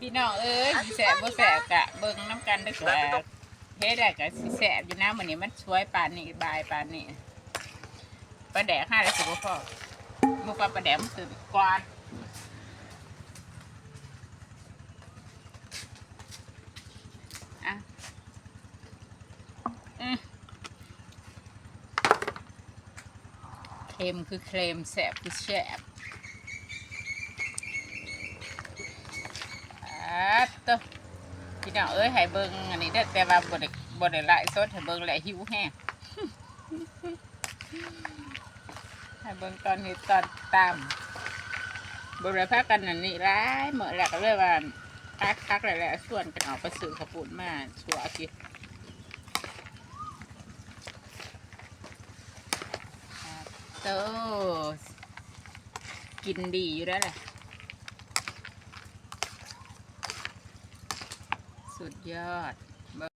พี่น้องเอ้ยสิแสบบ่แสบกะเบิ่งน้ำกันเด้อกว่าเฮ็ดได้กะสิแสบอยู่นะมื้อนี้มันช่วยปานนี้บายปานนี้ปลาแดกห้าได้สิบ่พอหมูปลาปลาแดกมันตื่นกว่าอะอืมเค็มคือเค็มแสบคือแสบ อะตัว พี่น้องเอ้ยให้เบิ่งอันนี้เด้อแต่ว่าบ่ได้บ่ได้ไลฟ์สดให้เบิ่งแหละหิวแห้งให้เบิ่งตอนนี้ตอนตามบ่ได้พักกันอันนี้ร้ายเหมือนแหละก็เลยว่าพักพักแล้วแหละส่วนกันออกไปซื้อขปุ้นมาชัวกินโตกินดีอยู่แล้วแหละ สุดยอด